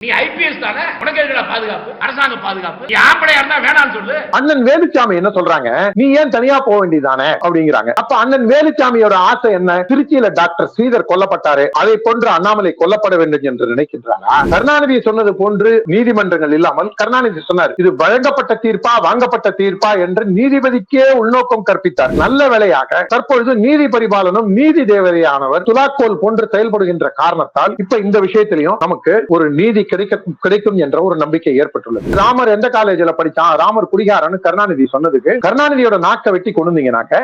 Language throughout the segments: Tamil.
நீ ஐபிஎஸ் தானே? பாதுகாப்பு அரசாங்க பாதுகாப்பு. நீ ஆம்பளையா இருந்தா வேணாம்னு சொல்லு. அண்ணன் வேலுச்சாமி என்ன சொல்றாங்க? நீ ஏன் தனியா போக வேண்டியதானே? அப்படிங்கிறாங்க. அப்ப அண்ணன் வேலுச்சாமியோட ஆசை என்ன? திருச்சியில டாக்டர் ஸ்ரீதர் கொல்லப்பட்டாரு. அதை போன்று அண்ணாமலை கொல்லப்பட வேண்டும் என்று நினைக்கின்றாரா? கருணாநிதி சொன்னது போன்று நீதிமன்றங்கள் இல்லாமல் கருணாநிதி சொன்னார் இது வழங்கப்பட்ட தீர்ப்பா வாங்கப்பட்ட தீர்ப்பா? என்று நீதிபதிக்கே உள்நோக்கம் கற்பித்தார். நல்ல வேலையாக தற்பொழுது நீதி பரிபாலனும் நீதி தேவதையானவர் துலாக்கோல் போன்று செயல்படுகின்ற காரணத்தால் இப்ப இந்த விஷயத்திலையும் நமக்கு ஒரு நீதி கிடைக்க கிடைக்கும் என்ற ஒரு நம்பிக்கை நம்பிக்கை ஏற்பட்டுள்ளது. ராமர் எந்த காலேஜ்ல படிச்சான்? ராமர் குடிகாரன்னு கருணாநிதி சொன்னதுக்கு கருணாநிதியோட நாக்க வெட்டி கொண்டு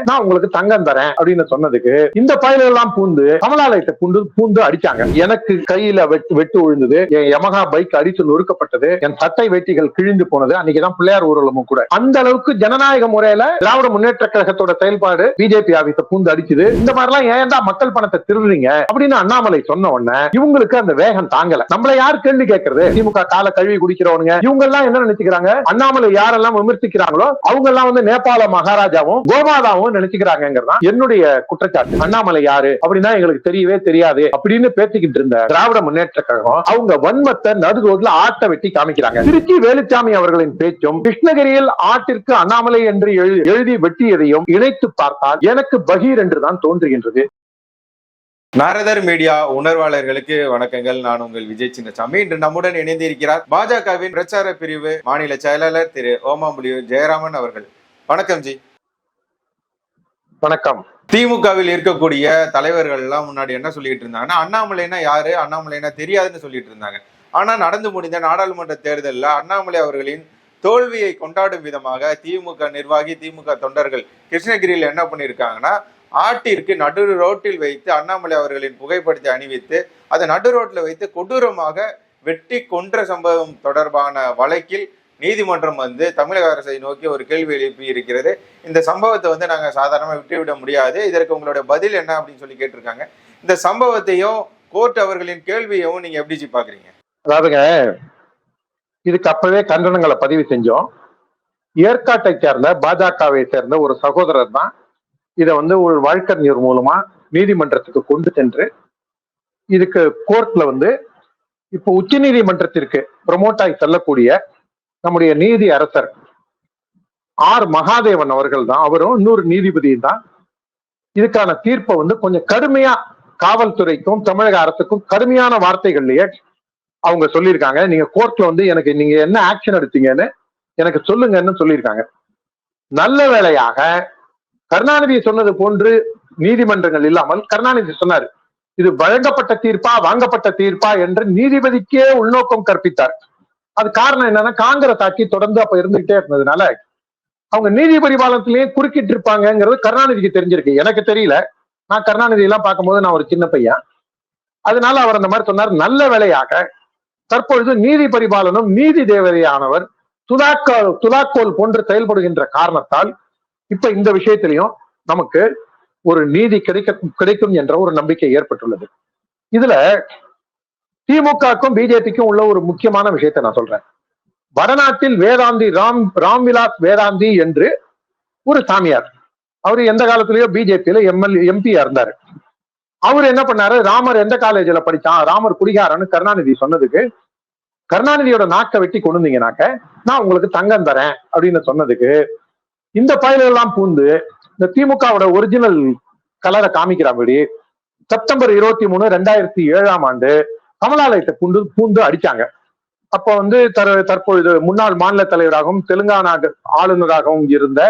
நான் உங்களுக்கு தங்கம் தரேன் அப்படின்னு சொன்னதுக்கு இந்த பயல எல்லாம் பூந்து கமலாலயத்தை பூண்டு பூந்து அடிச்சாங்க. எனக்கு கையில வெட்டு விழுந்தது என் யமகா பைக் அடித்து நொறுக்கப்பட்டது என் சட்டை வேட்டிகள் கிழிந்து போனது அன்னைக்குதான் பிள்ளையார் ஊர்வலமும் கூட. அந்த அளவுக்கு ஜனநாயக முறையில திராவிட முன்னேற்ற கழகத்தோட செயல்பாடு பிஜேபி ஆபீஸ பூந்து அடிச்சுது. இந்த மாதிரி எல்லாம் ஏன்டா மக்கள் பணத்தை திருடுறீங்க அப்படின்னு அண்ணாமலை சொன்ன உடனே இவங்களுக்கு அந்த வேகம் தாங்கல. நம்மள யார் கேள்வி கேட்கறது? திமுக கால கழுவி குடிக்கிறவனுங்க இவங்க எல்லாம் என்ன நினைச்சுக்கிறாங்க? அண்ணாமலை யாரெல்லாம் விமர்சிக்கிறாங்களோ அவங்க எல்லாம் வந்து நேபாள மகாராஜாவும் கோமாதாவும் நினைச்சுக்கிறாங்கிறதா என்னுடைய குற்றச்சாட்டு. அண்ணாமலை யாரு? அப்படின்னா எங்களுக்கு தெரியவே தெரியாது. அப்படின்னு பேசிக்கிட்டு இருந்த திராவிட முன்னேற்ற கழகம் அவங்க வன்மத்தை நடுகோட்ல ஆட்ட வெட்டி காமிக்கிறாங்க. திருச்சி வேலுச்சாமி அவர்களின் பேச்சும் கிருஷ்ணகிரியில் ஆட்டிற்கு அண்ணாமலை என்று எழுதி வெட்டியதையும் இணைத்து பார்த்தால் எனக்கு பகீர் என்றுதான் தோன்றுகின்றது. நாரதர் மீடியா உணர்வாளர்களுக்கு வணக்கங்கள். நான் உங்கள் விஜய் சின்னசாமி. இன்று நம்முடன் இணைந்திருக்கிறார் பாஜகவின் பிரச்சார பிரிவு மாநில செயலாளர் திரு ஓமாம்புலியூர் ஜெயராமன் அவர்கள். வணக்கம் ஜி. வணக்கம். திமுகவில் இருக்கக்கூடிய தலைவர்கள் எல்லாம் முன்னாடி என்ன சொல்லிட்டு இருந்தாங்கன்னா அண்ணாமலைனா யாரு அண்ணாமலைனா தெரியாதுன்னு சொல்லிட்டு இருந்தாங்க. ஆனா நடந்து முடிந்த நாடாளுமன்ற தேர்தலில் அண்ணாமலை அவர்களின் தோல்வியை கொண்டாடும் விதமாக திமுக நிர்வாகி திமுக தொண்டர்கள் கிருஷ்ணகிரியில் என்ன பண்ணியிருக்காங்கன்னா ஆட்டிற்கு நடு ரோட்டில் வைத்து அண்ணாமலை அவர்களின் புகைப்படத்தை அணிவித்து அதை நடு ரோட்டில் வைத்து கொடூரமாக வெட்டி கொன்ற சம்பவம் தொடர்பான வழக்கில் நீதிமன்றம் வந்து தமிழக அரசை நோக்கி ஒரு கேள்வி எழுப்பி இருக்கிறது இந்த சம்பவத்தை வந்து நாங்கள் சாதாரணமாக விட்டுவிட முடியாது. இதற்கு உங்களுடைய பதில் என்ன அப்படின்னு சொல்லி கேட்டிருக்காங்க. இந்த சம்பவத்தையும் கோர்ட் அவர்களின் கேள்வியையும் நீங்க எப்படி பாக்குறீங்க அதாவதுங்க இதுக்கு அப்பவே கண்டனங்களை பதிவு செஞ்சோம். ஏற்காட்டை சேர்ந்த பாஜகவை சேர்ந்த ஒரு சகோதரர் தான் இதை வந்து ஒரு வழக்கறிஞர் மூலமா நீதிமன்றத்துக்கு கொண்டு சென்று இதுக்கு கோர்ட்ல வந்து இப்போ உச்ச நீதிமன்றத்திற்கு ப்ரமோட் ஆகி செல்லக்கூடிய நம்முடைய நீதி அரசர் ஆர் மகாதேவன் அவர்கள் தான் அவரும் இன்னொரு நீதிபதியும் தான். இதுக்கான தீர்ப்பை வந்து கொஞ்சம் கடுமையா காவல்துறைக்கும் தமிழக அரசுக்கும் கடுமையான வார்த்தைகள்லயே அவங்க சொல்லியிருக்காங்க. நீங்க கோர்ட்ல வந்து எனக்கு நீங்க என்ன ஆக்ஷன் எடுத்தீங்கன்னு எனக்கு சொல்லுங்கன்னு சொல்லியிருக்காங்க. நல்ல வேளையாக கருணாநிதி சொன்னது போன்று நீதிமன்றங்கள் இல்லாமல் கருணாநிதி சொன்னார் இது வழங்கப்பட்ட தீர்ப்பா வாங்கப்பட்ட தீர்ப்பா என்று நீதிபதிக்கே உள்நோக்கம் கற்பித்தார். அது காரணம் என்னன்னா காங்கிரஸ் ஆட்சி தொடர்ந்து அப்ப இருந்துகிட்டே இருந்ததுனால அவங்க நீதி பரிபாலனத்திலேயே குறுக்கிட்டு இருப்பாங்கங்கிறது கருணாநிதிக்கு தெரிஞ்சிருக்கு. எனக்கு தெரியல. நான் கருணாநிதி எல்லாம் பார்க்கும்போது நான் ஒரு சின்ன பையன். அதனால அவர் அந்த மாதிரி சொன்னார் நல்ல வேலையாக தற்பொழுது நீதி பரிபாலனும் நீதி தேவதையானவர் துலாக்கோல் துலாக்கோல் போன்று செயல்படுகின்ற காரணத்தால் இப்ப இந்த விஷயத்திலையும் நமக்கு ஒரு நீதி கிடைக்க கிடைக்கும் என்ற ஒரு நம்பிக்கை ஏற்பட்டுள்ளது. இதுல திமுகக்கும் பிஜேபிக்கும் உள்ள ஒரு முக்கியமான விஷயத்தை நான் சொல்றேன். வடநாட்டில் வேதாந்தி ராம் ராம்விலாஸ் வேதாந்தி என்று ஒரு சாமியார். அவர் எந்த காலத்திலயோ பிஜேபியில எம்எல்ஏ எம்பியா இருந்தாரு. அவர் என்ன பண்ணாரு? ராமர் எந்த காலேஜ்ல படிச்சான் ராமர் குடிகாரன்னு கருணாநிதி சொன்னதுக்கு கருணாநிதியோட நாக்க வெட்டி கொண்டு நான் உங்களுக்கு தங்கம் தரேன் அப்படின்னு சொன்னதுக்கு இந்த பயல எல்லாம் பூந்து இந்த திமுகவோட ஒரிஜினல் கலரை காமிக்கிறாபடி செப்டம்பர் இருபத்தி மூணு ரெண்டாயிரத்தி ஏழாம் ஆண்டு கமலாலயத்தை பூண்டு பூந்து அடிச்சாங்க. அப்ப வந்து தர தற்பொழுது முன்னாள் மாநில தலைவராகவும் தெலுங்கானா ஆளுநராகவும் இருந்த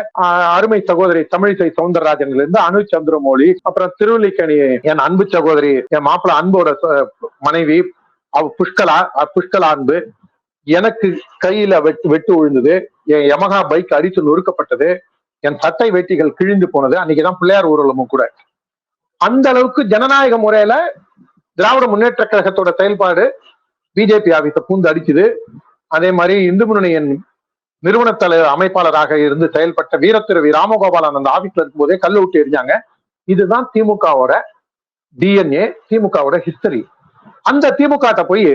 அருமை சகோதரி தமிழிசை சவுந்தரராஜன்ல இருந்து அனு சந்திரமௌழி அப்புறம் திருவல்லிக்கணி என் அன்பு சகோதரி என் மாப்பிள்ள அன்போட மனைவி அவ புஷ்கலா புஷ்கலா அன்பு எனக்கு கையில வெட்டு வெட்டு விழுந்தது என் யமகா பைக் அடித்து நொறுக்கப்பட்டது. என் சட்டை வேட்டிகள் கிழிந்து போனது. அன்னைக்குதான் பிள்ளையார் ஊர்வலமும் கூட. அந்த அளவுக்கு ஜனநாயக முறையில திராவிட முன்னேற்ற கழகத்தோட செயல்பாடு பிஜேபி ஆபீஸ பூந்து அடிக்குது அதே மாதிரி இந்து முன்னணியின் நிறுவன தலைவர் அமைப்பாளராக இருந்து செயல்பட்ட வீரத்திரு வி. ராமகோபாலன் அந்த ஆபீஸ்ல இருக்கும்போதே கல் விட்டு எரிஞ்சாங்க இதுதான் திமுகவோட டிஎன்ஏ திமுகவோட ஹிஸ்டரி அந்த திமுக போய்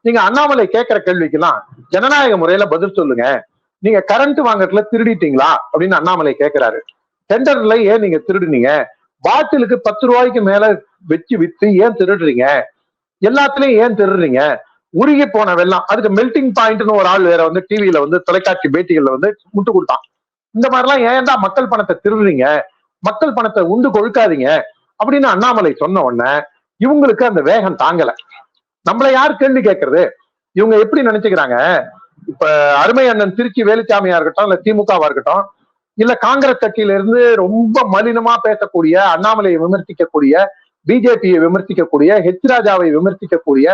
நீங்க அண்ணாமலை கேட்கிற கேள்விக்கெல்லாம் ஜனநாயக முறையில பதில் சொல்லுங்க. நீங்க கரண்ட் வாங்கறதுல திருடிட்டீங்களா? அப்படின்னு அண்ணாமலை கேட்கிறாரு டெண்டர்ல ஏன் நீங்க திருடுனீங்க? பாட்டிலுக்கு பத்து ரூபாய்க்கு மேல வச்சு வித்து ஏன் திருடுறீங்க? எல்லாத்துலயும் ஏன் திருடுறீங்க? உருகி போன வெள்ளம் அதுக்கு மெல்டிங் பாயிண்ட்னு ஒரு ஆள் வேற வந்து டிவியில வந்து தொலைக்காட்சி பேட்டிகள்ல வந்து முட்டு கொடுத்தான். இந்த மாதிரிலாம் ஏன்டா மக்கள் பணத்தை திருடுறீங்க? மக்கள் பணத்தை உண்டு கொழுக்காதீங்க அப்படின்னு அண்ணாமலை சொன்ன உடனே இவங்களுக்கு அந்த வேகம் தாங்கல. நம்மள யார் கேள்வி கேட்கறது? இவங்க எப்படி நினைச்சுக்கிறாங்க? இப்ப அருமை அண்ணன் திருச்சி வேலுச்சாமியா இருக்கட்டும் இல்ல திமுகவா இருக்கட்டும் இல்ல காங்கிரஸ் கட்சியில இருந்து ரொம்ப மலினமா பேசக்கூடிய அண்ணாமலையை விமர்சிக்கக்கூடிய பிஜேபியை விமர்சிக்கக்கூடிய ஹெச் ராஜாவை விமர்சிக்கக்கூடிய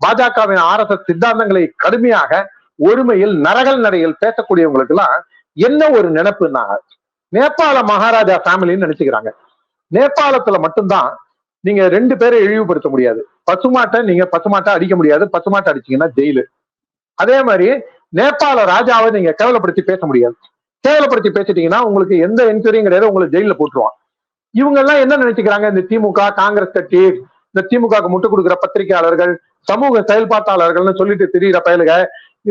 பாஜகவின் ஆர் எஸ் எஸ் சித்தாந்தங்களை கடுமையாக ஒருமையில் நரகல் நடையில் பேசக்கூடியவங்களுக்கு எல்லாம் என்ன ஒரு நினைப்புன்னா நேபாள மகாராஜா ஃபேமிலின்னு நினைச்சுக்கிறாங்க. நேபாளத்துல மட்டும்தான் நீங்க ரெண்டு பேரை இழிவுபடுத்த முடியாது. பசுமாட்டை நீங்க பசுமாட்டை அடிக்க முடியாது. பசுமாட்டை அடிச்சீங்கன்னா ஜெயிலு. அதே மாதிரி நேபாள ராஜாவை நீங்க கேவலப்படுத்தி பேச முடியாது. கேவலப்படுத்தி பேசிட்டீங்கன்னா உங்களுக்கு எந்த என்கொயரியும் கிடையாது. உங்களை ஜெயில போட்டுருவான். இவங்க எல்லாம் என்ன நினைச்சுக்கிறாங்க? இந்த திமுக காங்கிரஸ் கட்சி இந்த திமுக முட்டு கொடுக்குற பத்திரிகையாளர்கள் சமூக செயல்பாட்டாளர்கள்னு சொல்லிட்டு தெரியுற பயலுக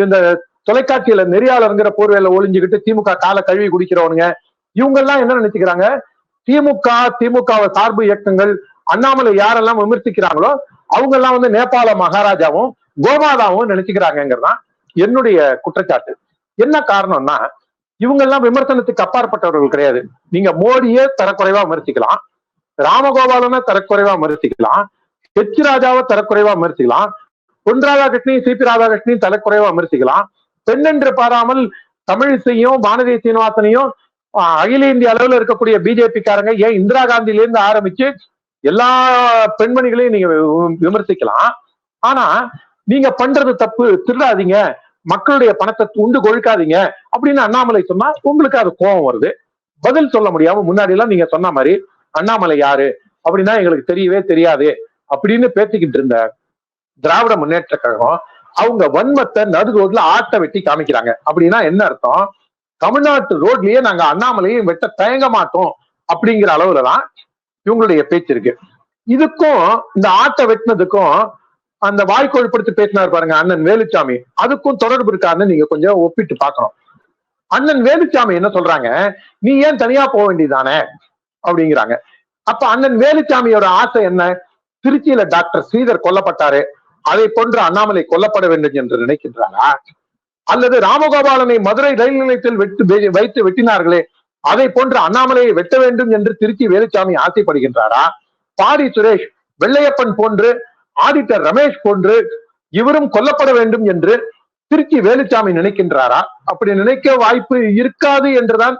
இந்த தொலைக்காட்சியில நெறியாளருங்கிற போர்வையில ஒளிஞ்சுக்கிட்டு திமுக காலை கழுவி குடிக்கிறவனுங்க இவங்க எல்லாம் என்ன நினைச்சுக்கிறாங்க? திமுக திமுகவை சார்பு இயக்கங்கள் அண்ணாமலை யாரெல்லாம் விமர்சிக்கிறாங்களோ அவங்க எல்லாம் வந்து நேபாள மகாராஜாவும் கோமாதாவும் நினைச்சுக்கிறாங்கிறதான் என்னுடைய குற்றச்சாட்டு. என்ன காரணம்னா இவங்க எல்லாம் விமர்சனத்துக்கு அப்பாற்பட்டவர்கள் கிடையாது. நீங்க மோடியே தரக்குறைவா விமர்சிக்கலாம் ராமகோபாலனை தரக்குறைவா விமர்சிக்கலாம் ஹெச் ராஜாவை தரக்குறைவா விமர்சிக்கலாம் பொன் ராதாகிருஷ்ணன் சிபி ராதாகிருஷ்ணன் தரக்குறைவா விமர்சிக்கலாம். பெண்ணென்று பாராமல் தமிழிசையும் வானதி சீனிவாசனையும் ஆஹ், அகில இந்திய அளவுல இருக்கக்கூடிய பிஜேபி காரங்க ஏன் இந்திரா காந்தியிலேருந்து இருந்து ஆரம்பிச்சு எல்லா பெண்மணிகளையும் நீங்க வி- விமர்சிக்கலாம். ஆனா நீங்க பண்றது தப்பு திருடாதீங்க. மக்களுடைய பணத்தை உண்டு கொழுக்காதீங்க. அப்படின்னு அண்ணாமலை சொன்னா உங்களுக்கு அது கோபம் வருது. பதில் சொல்ல முடியாம முன்னாடி எல்லாம் நீங்க சொன்ன மாதிரி அண்ணாமலை யாரு? அப்படின்னா எங்களுக்கு தெரியவே தெரியாது. அப்படின்னு பேசிக்கிட்டு இருந்த திராவிட முன்னேற்ற கழகம் அவங்க வன்மத்தை நடு ரோட்ல ஆட்ட வெட்டி காமிக்கிறாங்க. அப்படின்னா என்ன அர்த்தம்? தமிழ்நாட்டு ரோட்லயே நாங்க அண்ணாமலையும் வெட்ட தயங்க மாட்டோம் அப்படிங்கிற அளவுல தான் இவங்களுடைய பேச்சு இருக்கு. இதுக்கும் இந்த ஆட்டை வெட்டினதுக்கும் அந்த வாய்க்கோழ்படுத்தி பேசினார் பாருங்க அண்ணன் வேலுச்சாமி. அதுக்கும் தொடர்பு இருக்காருன்னு நீங்க கொஞ்சம் ஒப்பிட்டு பார்க்கணும். அண்ணன் வேலுச்சாமி என்ன சொல்றாங்க? நீ ஏன் தனியா போக வேண்டியதானே அப்படிங்கிறாங்க. அப்ப அண்ணன் வேலுச்சாமியோட ஆசை என்ன? திருச்சியில டாக்டர் ஸ்ரீதர் கொல்லப்பட்டாரு. அதை போன்று அண்ணாமலை கொல்லப்பட வேண்டும் என்று நினைக்கின்றாரா? அல்லது ராமகோபாலனை மதுரை ரயில் நிலையத்தில் வெட்டு வைத்து வெட்டினார்களே? அதை போன்று அண்ணாமலையை வெட்ட வேண்டும் என்று திருச்சி வேலுச்சாமி ஆசைப்படுகின்றாரா? பாரி சுரேஷ் வெள்ளையப்பன் போன்று ஆடிட்டர் ரமேஷ் போன்று இவரும் கொல்லப்பட வேண்டும் என்று திருச்சி வேலுச்சாமி நினைக்கின்றாரா? அப்படி நினைக்க வாய்ப்பு இருக்காது என்றுதான்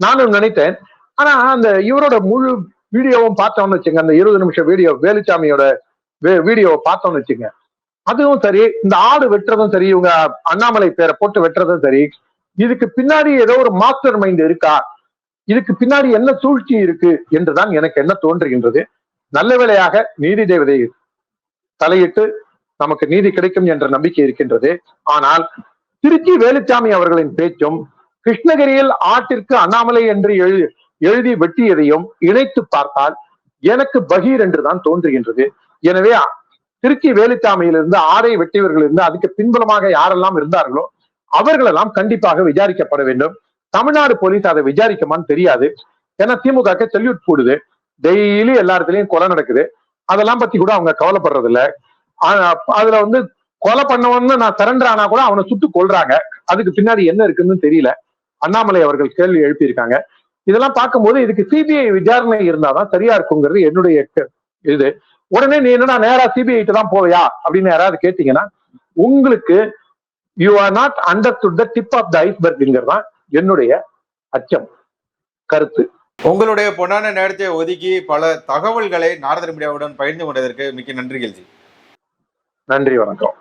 நானும் நினைத்தேன். ஆனா அந்த இவரோட முழு வீடியோவும் பார்த்தோம்னு வச்சுங்க அந்த இருபது நிமிஷம் வீடியோ வேலுச்சாமியோட வீடியோவை பார்த்தோம்னு வச்சுங்க. அதுவும் சரி இந்த ஆடு வெட்டுறதும் சரி இவங்க அண்ணாமலை பேரை போட்டு வெட்டுறதும் சரி இதுக்கு பின்னாடி ஏதோ ஒரு மாஸ்டர் மைண்ட் இருக்கா? இதுக்கு பின்னாடி என்ன சூழ்ச்சி இருக்கு என்றுதான் எனக்கு என்ன தோன்றுகின்றது. நல்ல வேளையாக நீதி தேவதை தலையிட்டு நமக்கு நீதி கிடைக்கும் என்ற நம்பிக்கை இருக்கின்றது. ஆனால் திருச்சி வேலுச்சாமி அவர்களின் பேச்சும் கிருஷ்ணகிரியில் ஆட்டிற்கு அண்ணாமலை என்று எழு எழுதி வெட்டியதையும் இணைத்து பார்த்தால் எனக்கு பகீர் என்றுதான் தோன்றுகின்றது. எனவே திருச்சி வேலுச்சாமியிலிருந்து ஆடை வெட்டியவர்கள் இருந்து அதுக்கு பின்புலமாக யாரெல்லாம் இருந்தார்களோ அவர்களெல்லாம் கண்டிப்பாக விசாரிக்கப்பட வேண்டும். தமிழ்நாடு போலீஸ் அதை விசாரிக்குமான்னு தெரியாது. ஏன்னா திமுக செல்யூட் போடுது. டெய்லி எல்லா இடத்துலயும் கொலை நடக்குது. அதெல்லாம் பத்தி கூட அவங்க கவலைப்படுறது இல்ல அதுல வந்து கொலை பண்ணவன்னு நான் சரண்டர் ஆனா கூட அவனை சுட்டு கொல்றாங்க. அதுக்கு பின்னாடி என்ன இருக்குன்னு தெரியல. அண்ணாமலை அவர்கள் கேள்வி எழுப்பியிருக்காங்க. இதெல்லாம் பார்க்கும்போது இதுக்கு சிபிஐ விசாரணை இருந்தாதான் சரியா இருக்குங்கிறது என்னுடைய இது. உடனே நீ என்னடா நேரா சிபிஐ தான் போவியா? அப்படின்னு யாராவது கேட்டீங்கன்னா உங்களுக்கு you are not understood the tip of the ஐஸ்பர்க்ங்கிறதான் என்னுடைய அச்சம் கருத்து. உங்களுடைய பொன்னான நேரத்தை ஒதுக்கி பல தகவல்களை நாரதர் மீடியாவுடன் பகிர்ந்து கொண்டதற்கு மிக்க நன்றிகள் ஜி. நன்றி வணக்கம்.